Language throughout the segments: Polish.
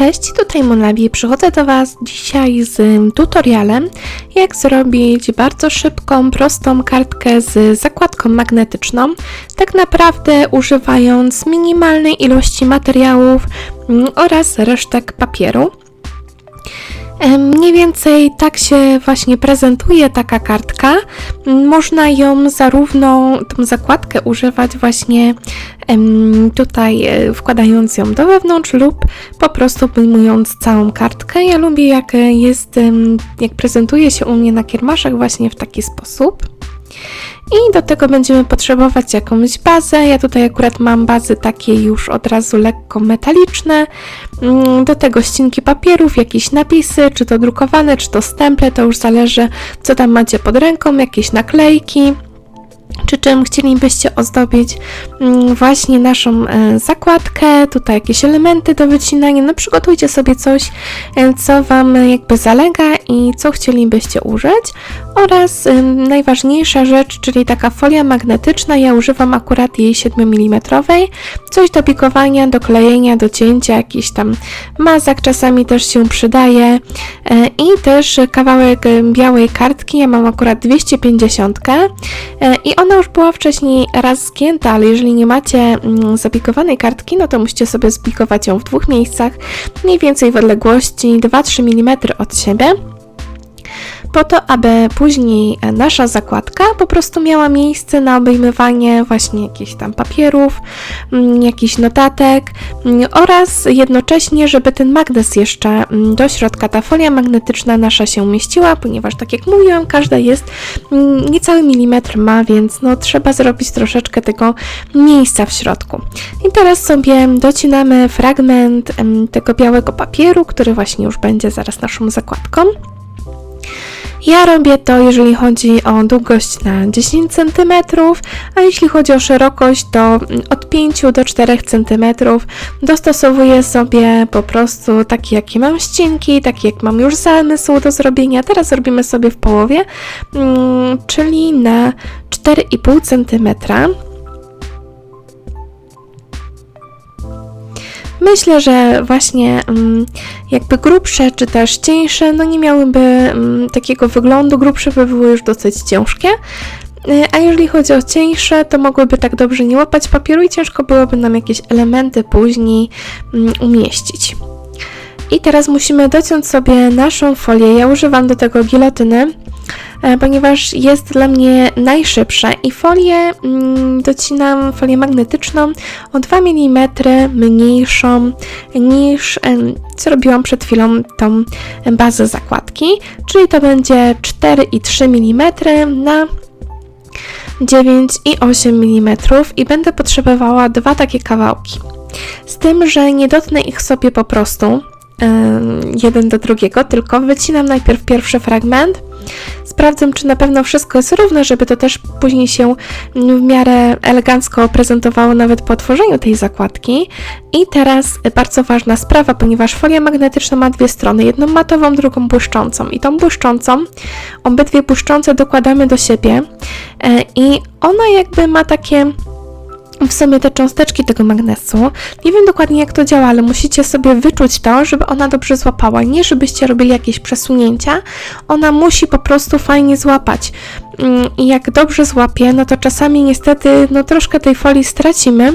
Cześć, tutaj Monlabi. Przychodzę do Was dzisiaj z tutorialem, jak zrobić bardzo szybką, prostą kartkę z zakładką magnetyczną, tak naprawdę używając minimalnej ilości materiałów mm, oraz resztek papieru. Mniej więcej tak się właśnie prezentuje taka kartka. Można ją zarówno, tą zakładkę używać właśnie tutaj e, wkładając ją do wewnątrz lub po prostu wyjmując całą kartkę. Ja lubię jak e, jest, jak prezentuje się u mnie na kiermaszach właśnie w taki sposób. I do tego będziemy potrzebować jakąś bazę. Ja tutaj akurat mam bazy takie już od razu lekko metaliczne. Mm, Do tego ścinki papierów, jakieś napisy, czy to drukowane, czy to stemple, to już zależy co tam macie pod ręką, jakieś naklejki. Czy czym chcielibyście ozdobić mm, właśnie naszą e, zakładkę, tutaj jakieś elementy do wycinania, no przygotujcie sobie coś, e, co Wam e, jakby zalega i co chcielibyście użyć oraz ym, najważniejsza rzecz, czyli taka folia magnetyczna, ja używam akurat jej 7 mm, coś do pikowania, do klejenia, do cięcia, jakiś tam mazak czasami też się przydaje. E, i też kawałek białej kartki, ja mam akurat 250 e, i ona już była wcześniej raz zgięta, ale jeżeli nie macie mm, zapikowanej kartki, no to musicie sobie spikować ją w dwóch miejscach, mniej więcej w odległości 2-3 mm od siebie po to, aby później e, nasza zakładka po prostu miała miejsce na obejmowanie właśnie jakichś tam papierów, mm, jakichś notatek mm, oraz jednocześnie, żeby ten magnes jeszcze mm, do środka, ta folia magnetyczna nasza się umieściła, ponieważ tak jak mówiłam, każda jest niecały milimetr ma, więc no trzeba zrobić troszeczkę tego miejsca w środku. I teraz sobie docinamy fragment tego białego papieru, który właśnie już będzie zaraz naszą zakładką. Ja robię to, jeżeli chodzi o długość na 10 cm, a jeśli chodzi o szerokość, to od 5 do 4 cm dostosowuję sobie po prostu takie, jakie mam ścinki, takie, jak mam już zamysł do zrobienia. Teraz zrobimy sobie w połowie, mm, czyli na 4,5 cm. Myślę, że właśnie mm, jakby grubsze czy też cieńsze, no nie miałyby mm, takiego wyglądu, grubsze by były już dosyć ciężkie. Y, A jeżeli chodzi o cieńsze, to mogłyby tak dobrze nie łapać papieru i ciężko byłoby nam jakieś elementy później mm, umieścić. I teraz musimy dociąć sobie naszą folię. Ja używam do tego gilotyny, e, ponieważ jest dla mnie najszybsza i folię mm, docinam, folię magnetyczną o 2 mm mniejszą niż co robiłam przed chwilą tą bazę zakładki, czyli to będzie 4,3 mm na 9,8 mm i będę potrzebowała dwa takie kawałki. Z tym, że nie dotnę ich sobie po prostu jeden do drugiego, tylko wycinam najpierw pierwszy fragment. Sprawdzam, czy na pewno wszystko jest równe, żeby to też później się w miarę elegancko prezentowało nawet po otworzeniu tej zakładki. I teraz bardzo ważna sprawa, ponieważ folia magnetyczna ma dwie strony, jedną matową, drugą błyszczącą. I tą błyszczącą, obydwie błyszczące dokładamy do siebie e, i ona jakby ma takie w sumie te cząsteczki tego magnesu. Nie wiem dokładnie jak to działa, ale musicie sobie wyczuć to, żeby ona dobrze złapała. Nie żebyście robili jakieś przesunięcia, ona musi po prostu fajnie złapać. Mm, I jak dobrze złapie, no to czasami niestety no troszkę tej folii stracimy.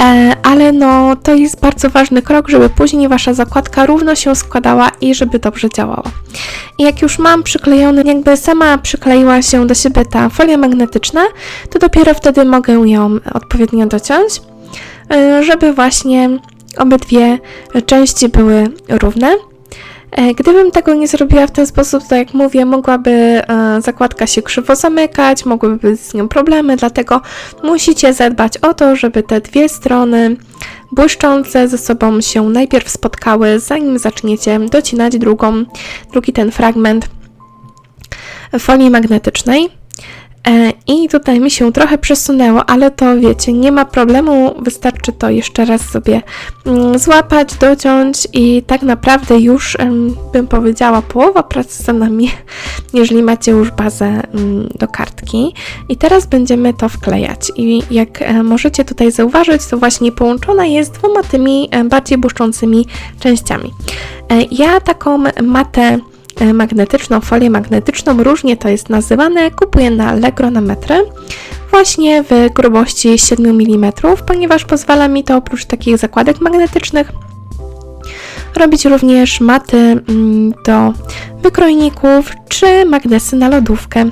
E, ale no to jest bardzo ważny krok, żeby później wasza zakładka równo się składała i żeby dobrze działała. I jak już mam przyklejony, jakby sama przykleiła się do siebie ta folia magnetyczna, to dopiero wtedy mogę ją odpowiednio dociąć, e, żeby właśnie obydwie części były równe. E, Gdybym tego nie zrobiła w ten sposób, to jak mówię, mogłaby e, zakładka się krzywo zamykać, mogłyby być z nią problemy, dlatego musicie zadbać o to, żeby te dwie strony błyszczące ze sobą się najpierw spotkały, zanim zaczniecie docinać drugą, drugi ten fragment folii magnetycznej. E, I tutaj mi się trochę przesunęło, ale to wiecie, nie ma problemu, wystarczy to jeszcze raz sobie mm, złapać, dociąć i tak naprawdę już bym powiedziała połowa pracy za nami, jeżeli macie już bazę mm, do kartki. I teraz będziemy to wklejać i jak e, możecie tutaj zauważyć, to właśnie połączona jest dwoma tymi e, bardziej błyszczącymi częściami. Ja taką matę magnetyczną, folię magnetyczną, różnie to jest nazywane, kupuję na Allegro na metry, właśnie w grubości 7 mm, ponieważ pozwala mi to oprócz takich zakładek magnetycznych robić również maty mm, do wykrojników czy magnesy na lodówkę.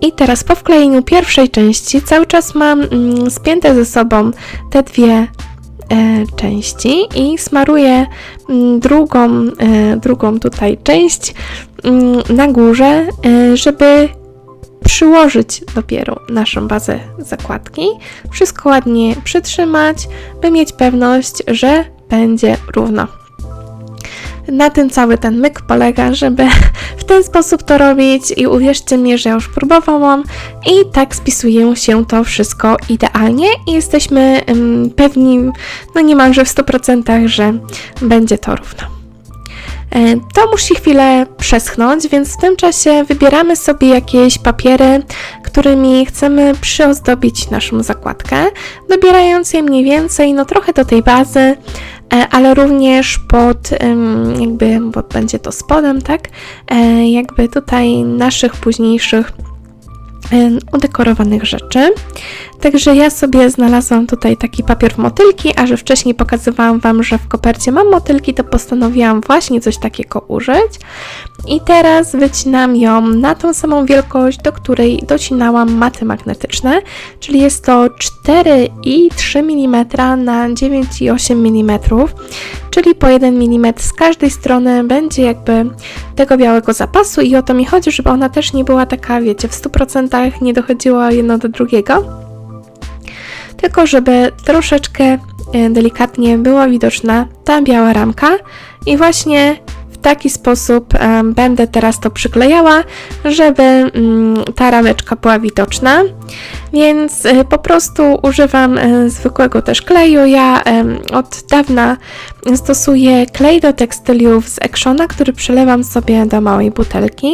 I teraz po wklejeniu pierwszej części cały czas mam mm, spięte ze sobą te dwie e, części i smaruję mm, drugą, e, drugą tutaj część mm, na górze, e, żeby przyłożyć dopiero naszą bazę zakładki, wszystko ładnie przytrzymać, by mieć pewność, że będzie równo. Na tym cały ten myk polega, żeby w ten sposób to robić i uwierzcie mi, że już próbowałam i tak spisuje się to wszystko idealnie i jesteśmy pewni, no niemalże w 100%, że będzie to równo. E, To musi chwilę przeschnąć, więc w tym czasie wybieramy sobie jakieś papiery, którymi chcemy przyozdobić naszą zakładkę, dobierając je mniej więcej, no trochę do tej bazy, ale również pod, jakby, bo będzie to spodem, tak, E, jakby tutaj naszych późniejszych udekorowanych rzeczy. Także ja sobie znalazłam tutaj taki papier w motylki, a że wcześniej pokazywałam Wam, że w kopercie mam motylki, to postanowiłam właśnie coś takiego użyć. I teraz wycinam ją na tą samą wielkość, do której docinałam maty magnetyczne, czyli jest to 4,3 mm na 9,8 mm, czyli po 1 mm z każdej strony będzie jakby tego białego zapasu i o to mi chodzi, żeby ona też nie była taka, wiecie, w 100% nie dochodziła jedno do drugiego tylko żeby troszeczkę e, delikatnie była widoczna ta biała ramka i właśnie taki sposób będę teraz to przyklejała, żeby mm, ta rameczka była widoczna. Więc e, po prostu używam e, zwykłego też kleju. Ja od dawna stosuję klej do tekstyliów z Actiona, który przelewam sobie do małej butelki.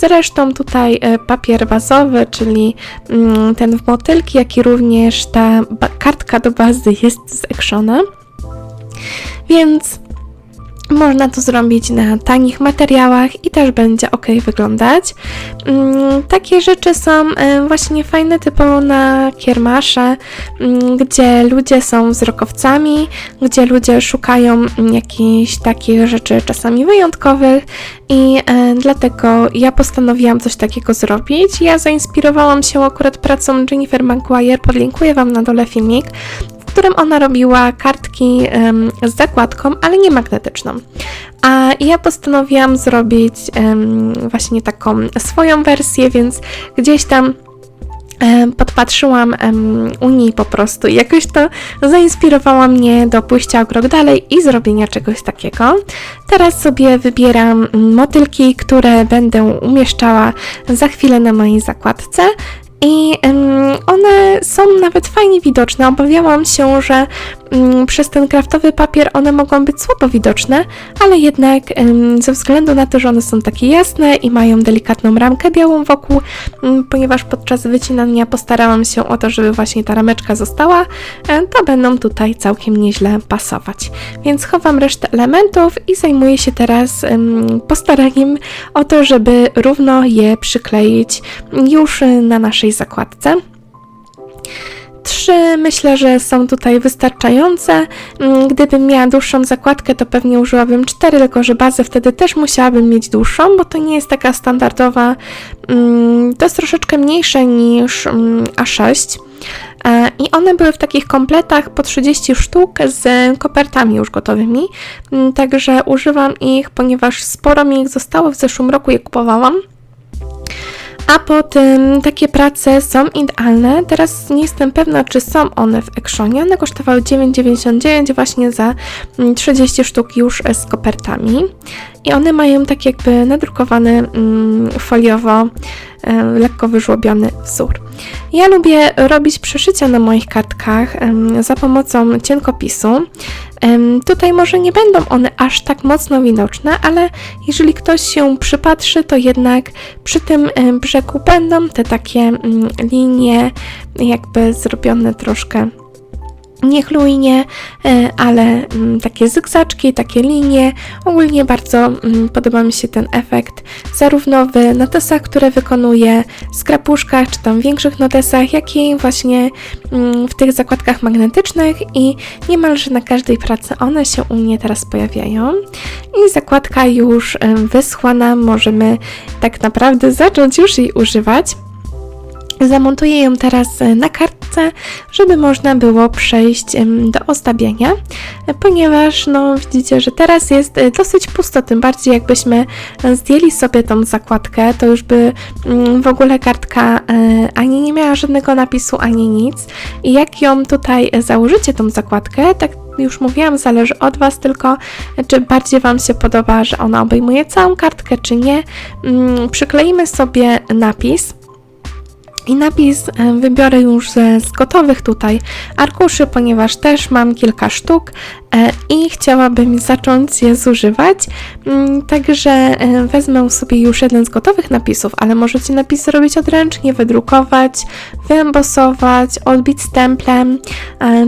Zresztą tutaj e, papier bazowy, czyli mm, ten w motylki, jak i również ta kartka do bazy jest z Actiona. Więc można to zrobić na tanich materiałach i też będzie ok wyglądać. Mm, Takie rzeczy są e, właśnie fajne typowo na kiermasze, mm, gdzie ludzie są wzrokowcami, gdzie ludzie szukają mm, jakichś takich rzeczy czasami wyjątkowych i e, dlatego ja postanowiłam coś takiego zrobić. Ja zainspirowałam się akurat pracą Jennifer Maguire, podlinkuję Wam na dole filmik, którym ona robiła kartki z zakładką, ale nie magnetyczną. A ja postanowiłam zrobić właśnie taką swoją wersję, więc gdzieś tam podpatrzyłam u niej po prostu i jakoś to zainspirowało mnie do pójścia o krok dalej i zrobienia czegoś takiego. Teraz sobie wybieram motylki, które będę umieszczała za chwilę na mojej zakładce. I one są nawet fajnie widoczne. Obawiałam się, że przez ten kraftowy papier one mogą być słabo widoczne, ale jednak ze względu na to, że one są takie jasne i mają delikatną ramkę białą wokół, mm, ponieważ podczas wycinania postarałam się o to, żeby właśnie ta rameczka została, e, to będą tutaj całkiem nieźle pasować. Więc chowam resztę elementów i zajmuję się teraz em, postaraniem o to, żeby równo je przykleić już na naszej zakładce. Trzy myślę, że są tutaj wystarczające. Mm, Gdybym miała dłuższą zakładkę, to pewnie użyłabym cztery, tylko że bazę wtedy też musiałabym mieć dłuższą, bo to nie jest taka standardowa. mm, To jest troszeczkę mniejsze niż mm, A6. E, I one były w takich kompletach po 30 sztuk z kopertami już gotowymi. Także używam ich, ponieważ sporo mi ich zostało. W zeszłym roku je kupowałam. A potem takie prace są idealne. Teraz nie jestem pewna, czy są one w Actionie. One kosztowały 9,99 właśnie za mm, 30 sztuk już z kopertami. I one mają tak jakby nadrukowany mm, foliowo, e, lekko wyżłobiony wzór. Ja lubię robić przeszycia na moich kartkach za pomocą cienkopisu. Tutaj może nie będą one aż tak mocno widoczne, ale jeżeli ktoś się przypatrzy, to jednak przy tym brzegu będą te takie mm, linie jakby zrobione troszkę niechlujnie, e, ale mm, takie zygzaczki, takie linie. Ogólnie bardzo mm, podoba mi się ten efekt, zarówno w notesach, które wykonuję, skrapuszkach, czy tam większych notesach, jak i właśnie mm, w tych zakładkach magnetycznych i niemalże na każdej pracy one się u mnie teraz pojawiają. I zakładka już wyschła nam, możemy tak naprawdę zacząć już jej używać. Zamontuję ją teraz e, na kartce, żeby można było przejść do ozdabiania, ponieważ no widzicie, że teraz jest e, dosyć pusto, tym bardziej jakbyśmy e, zdjęli sobie tą zakładkę, to już by mm, w ogóle kartka ani nie miała żadnego napisu, ani nic. I jak ją tutaj założycie, tą zakładkę, tak już mówiłam, zależy od Was tylko, czy bardziej Wam się podoba, że ona obejmuje całą kartkę, czy nie. Mm, Przykleimy sobie napis. I napis e, wybiorę już z gotowych tutaj arkuszy, ponieważ też mam kilka sztuk e, i chciałabym zacząć je zużywać. Mm, Także e, wezmę sobie już jeden z gotowych napisów, ale możecie napisy robić odręcznie, wydrukować, wyembosować, odbić stemplem,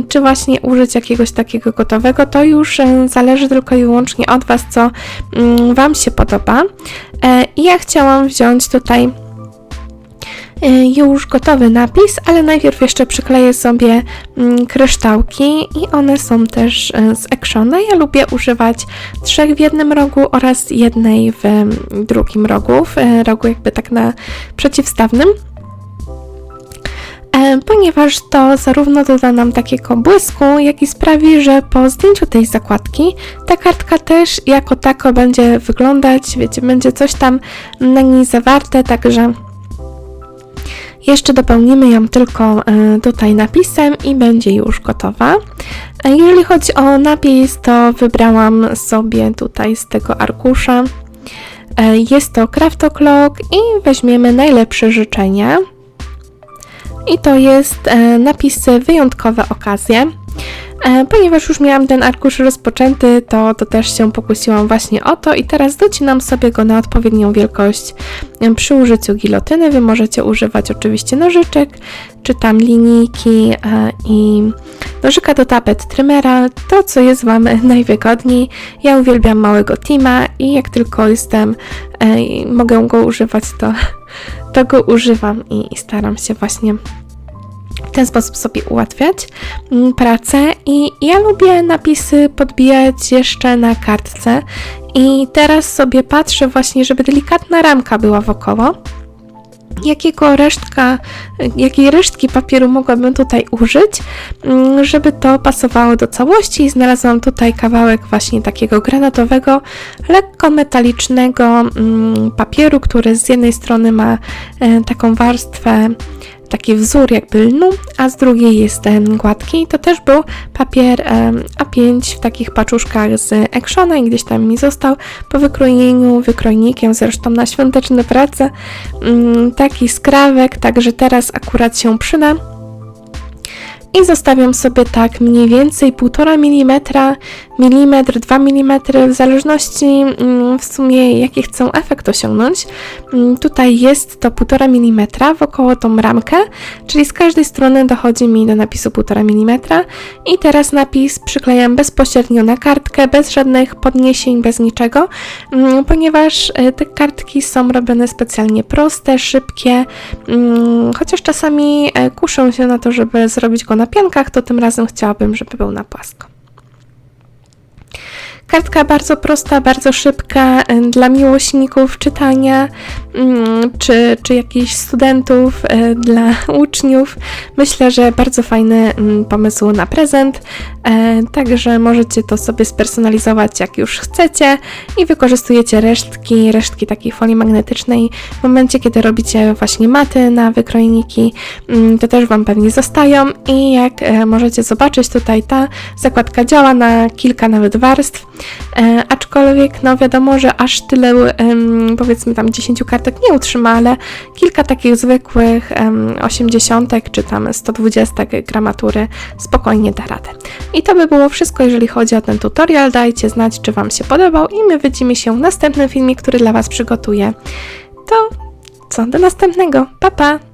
czy właśnie użyć jakiegoś takiego gotowego. To już zależy tylko i wyłącznie od Was, co mm, Wam się podoba. I ja chciałam wziąć tutaj już gotowy napis, ale najpierw jeszcze przykleję sobie mm, kryształki i one są też y, z. Ja lubię używać trzech w jednym rogu oraz jednej w mm, drugim rogu, w y, rogu jakby tak na przeciwstawnym. E, Ponieważ to zarówno doda nam takiego błysku, jak i sprawi, że po zdjęciu tej zakładki ta kartka też jako tako będzie wyglądać, wiecie, będzie coś tam na niej zawarte, także jeszcze dopełnimy ją tylko e, tutaj napisem i będzie już gotowa. E, Jeżeli chodzi o napis, to wybrałam sobie tutaj z tego arkusza. E, Jest to Craft O'Clock i weźmiemy najlepsze życzenia. I to jest napisy wyjątkowe okazje. E, Ponieważ już miałam ten arkusz rozpoczęty, to, to też się pokusiłam właśnie o to i teraz docinam sobie go na odpowiednią wielkość e, przy użyciu gilotyny. Wy możecie używać oczywiście nożyczek, czy tam linijki e, i nożyka do tapet trymera, to co jest Wam najwygodniej. Ja uwielbiam małego Tima i jak tylko jestem, mogę go używać, to, to go używam i, i staram się właśnie w ten sposób sobie ułatwiać mm, pracę i ja lubię napisy podbijać jeszcze na kartce i teraz sobie patrzę właśnie, żeby delikatna ramka była wokoło. Jakiego resztka, jakiej resztki papieru mogłabym tutaj użyć, mm, żeby to pasowało do całości znalazłam tutaj kawałek właśnie takiego granatowego, lekko metalicznego mm, papieru, który z jednej strony ma e, taką warstwę taki wzór jakby lnu, a z drugiej jest ten gładki. To też był papier em, A5 w takich paczuszkach z Actiona i gdzieś tam mi został po wykrojeniu wykrojnikiem, zresztą na świąteczne prace. Mm, Taki skrawek, także teraz akurat się przyda. I zostawiam sobie tak mniej więcej 1,5 mm, milimetr, 2 mm, w zależności mm, w sumie jaki chcę efekt osiągnąć. Mm, Tutaj jest to 1,5 mm wokoło tą ramkę, czyli z każdej strony dochodzi mi do napisu 1,5 mm. I teraz napis przyklejam bezpośrednio na kartkę, bez żadnych podniesień, bez niczego, mm, ponieważ e, te kartki są robione specjalnie proste, szybkie, chociaż czasami e, kuszę się na to, żeby zrobić go na piankach, to tym razem chciałabym, żeby był na płasko. Kartka bardzo prosta, bardzo szybka, dla miłośników czytania. Mm, czy, czy jakichś studentów, e, dla uczniów. Myślę, że bardzo fajny mm, pomysł na prezent, e, także możecie to sobie spersonalizować jak już chcecie i wykorzystujecie resztki, resztki takiej folii magnetycznej. W momencie, kiedy robicie właśnie maty na wykrojniki, mm, to też Wam pewnie zostają i jak e, możecie zobaczyć tutaj ta zakładka działa na kilka nawet warstw, aczkolwiek no wiadomo, że aż tyle powiedzmy tam 10 kartek nie utrzyma, ale kilka takich zwykłych em, 80 czy tam 120 gramatury spokojnie da radę. I to by było wszystko, jeżeli chodzi o ten tutorial. Dajcie znać, czy Wam się podobał i my widzimy się w następnym filmie, który dla Was przygotuję. To co, do następnego. Pa, pa!